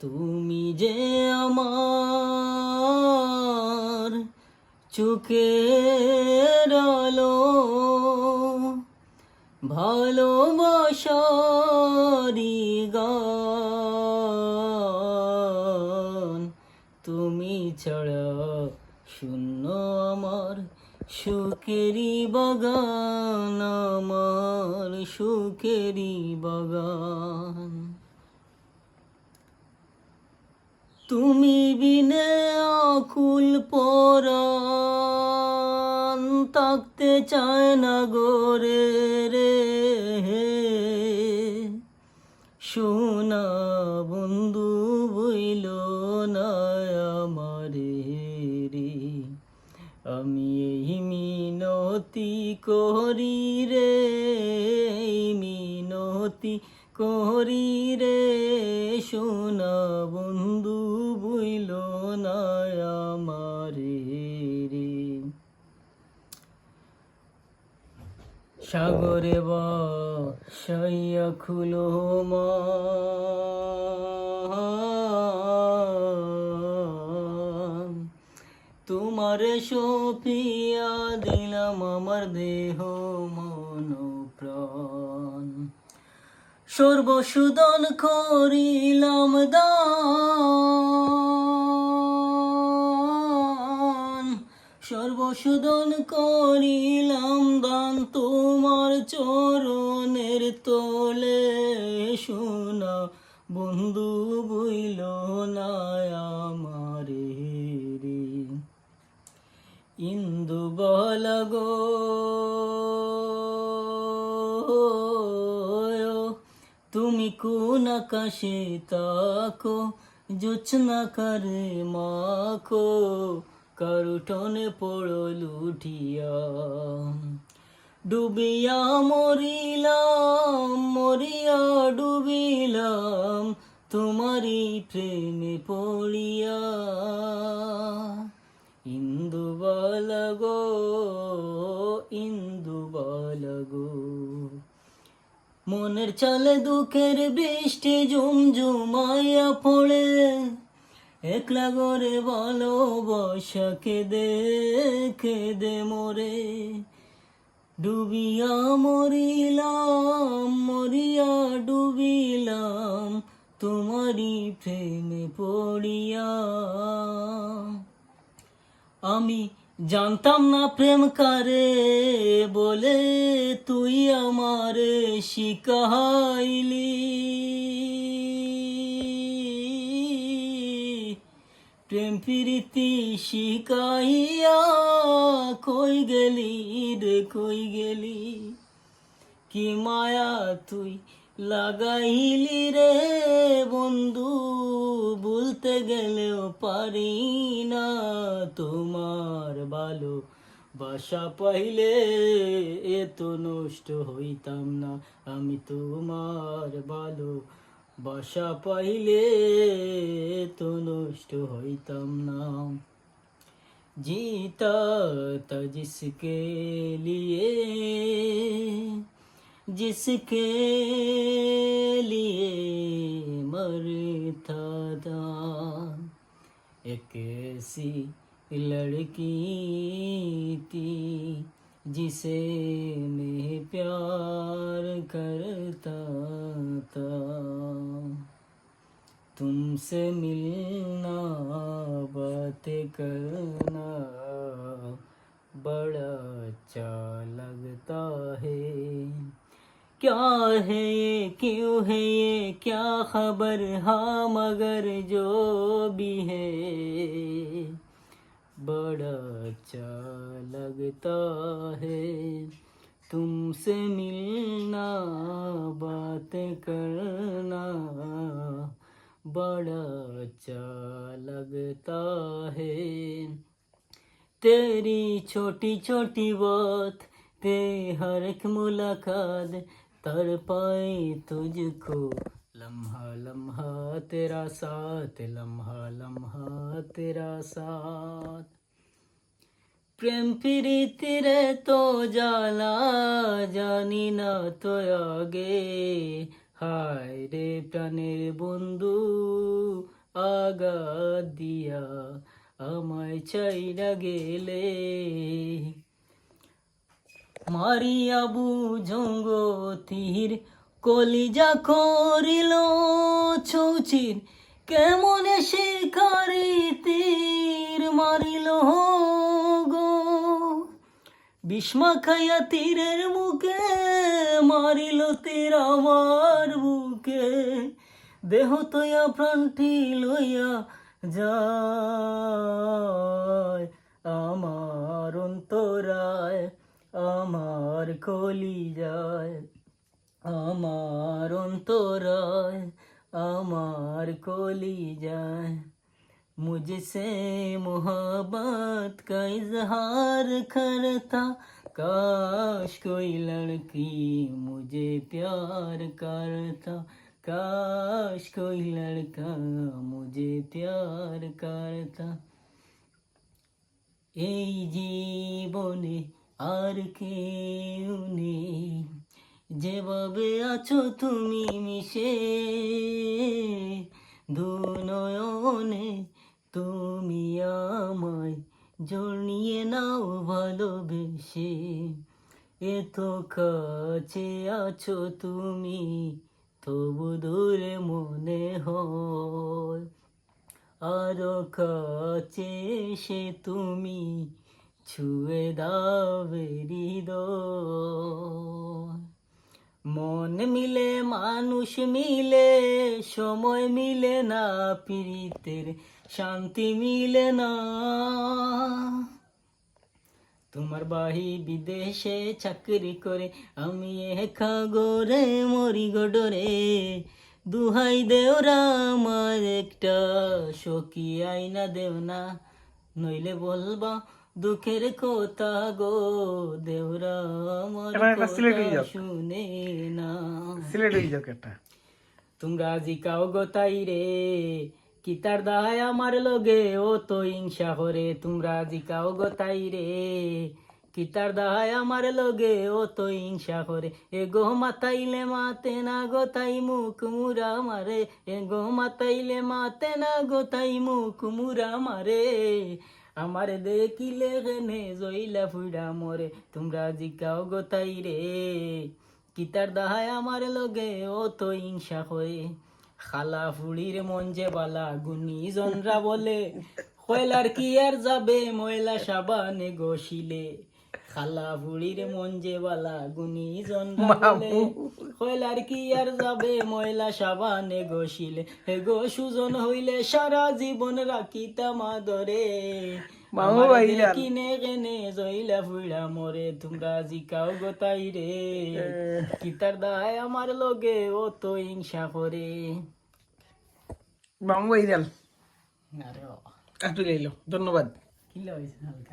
তুমি যে আমার চোখের আলো ভালোবাসারি গান। তুমি ছাড়া শূন্য আমার সুখেরি বাগান, আমার সুখেরি বাগান। তুমি বিনে আকুল পরাণ থাকতে চায় না গোরে রে সোনা বন্ধু বইল না আমারে রে আমি এই মিনতি করি রে মিনতি করি রে বন্ধু বইল না আমারে সাগরে বা সাইয়া খুলো মা। তোমারে সপিয়া দিলাম আমার দেহ মন প্রাণ সর্বসুদন করিলাম দান। সর্বসুদন করিলাম দান তোমার চরণের তোলে। শোনা বন্ধু, বইল না আমারে ইন্দু বলগো তুমি কোন আকাশে তাকো জোছনা করে মাখো। কারুটনে পড়ো লুঠিয়া ডুবিয়া মরিলাম, মরিয়া ডুবিলাম, তোমারই প্রেমে পড়িয়া। ইন্দু বালগো ইন্দু বালগো মনের চালে দুঃখের বৃষ্টি জুমজুমাইয়া পড়ে। একলা করে ভালোবাসা কেঁদে কেঁদে মরে। ডুবিয়া মরিলাম, মরিয়া ডুবিলাম, তোমারই প্রেমে পড়িয়া। আমি জানতাম না প্রেম কারে, বলে তুই আমারে শিখাইলি। প্রেম প্রীতি শিখাইয়া কই গেলি রে, কই গেলি? কি মায়া তুই লাগাইলি রে বন্ধু? বলতে গেলেও পারি না তোমার ভালো বাসা পাইলে এত নষ্ট হইতাম না। আমি তোমার ভালো বাসা পাইলে এত নষ্ট হইতাম না जीता था जिसके लिए जिसके लिए मरता था एक ऐसी लड़की थी जिसे मैं प्यार तुमसे मिलना, बातें करना बड़ा अच्छा लगता है। क्या है ये, क्यों है ये, क्या खबर? हाँ मगर जो भी है, बड़ा अच्छा लगता है। तुमसे मिलना, बातें करना बड़ा अच्छा लगता है तेरी छोटी छोटी बात ते हर एक मुलाकात तर पाए तुझको लम्हा लम्हा तेरा साथ लम्हा लम्हा तेरा साथ প্রেম প্রীতিরে তো জ্বালা জানি না তো আগে হায় রে প্রাণের বন্ধু আগাত দিয়া আমায় চাইরা গেলে। মারিয়া বুঝঙ্গতির কলিজা করিল ছৌচির, কেমনে শিকারি তীর মারিল বিস্মা খাইয়া তীরের মুখে মারিল তীর আমার বুকে। দেহ তৈয়া প্রাণটি লইয়া যায় আমার অন্তরায়, আমার কলি যায় আমার অন্তরায়, আমার কলি যায় मुझसे मोहब्बत का इजहार करता काश कोई लड़की मुझे प्यार करता काश कोई लड़का मुझे प्यार करता এই জীবনে আর কেউ নেই যেভাবে আছো তুমি মিশে দুনয়নে তুমি আমায় জড়িয়ে নাও ভালোবেসে। এত কাছে আছো তুমি, তবু দূরে মনে হয়। আরও কাছে সে তুমি ছুঁয়ে দাও মন মিলে, মানুষ মিলে, সময় মিলে না পীড়িতের শান্তি মিলে না। তোমার বাহি বিদেশে চাকরি করে আমি একা গোরে মরি গোডরে দুহাই দেওরা আমার একটা সখী আইনা দেও না নইলে বলবা দুঃখের কথা গো দেওরা। শুনে না। সিলেট হয়ে যাক একটা। তোমরা জিকাও গোতাই রে কিতার দাহায় আমার লগে, ও তো হিংসা হরে তোমরা জিকাও গোতাই রে? কিতার দাহায় আমার লগে, ও তো ইংসা করে, এ গো মাতাইলে মাতে না গোতাই মুখ মুরা মারে, এ গো মাতাইলে মাতে না গোতাই মুখ মুরা মারে। আমার দেখিলে গেনে জইলা ফুইডা মরে, তোমরা জিকাও গোতাই রে? কিতার দাহায় আমার লগে, ও তো হিংসা করে। খালা ফুড়ির মন যে বালা গুনি জনরা বলে কয়লার কি আর যাবে? ময়লা সাবানে গসিলে খালা ফুড়ির মন যে বালা গুনি জনরা বলে কয়লার কি আর যাবে? ময়লা সাবানে গসিলে হে গো সুজন হইলে সারা জীবন রাখিতাম আদরে। মামু আমার কিনে কেনে জইলা ফুইলা মরে তোমরা জিকাও গোতাই রে কিতার দায় আমার লগে ও তো হিংসা করে মামু ভাইরাল আরে বাবা লাইলো ধন্যবাদ কি হালকা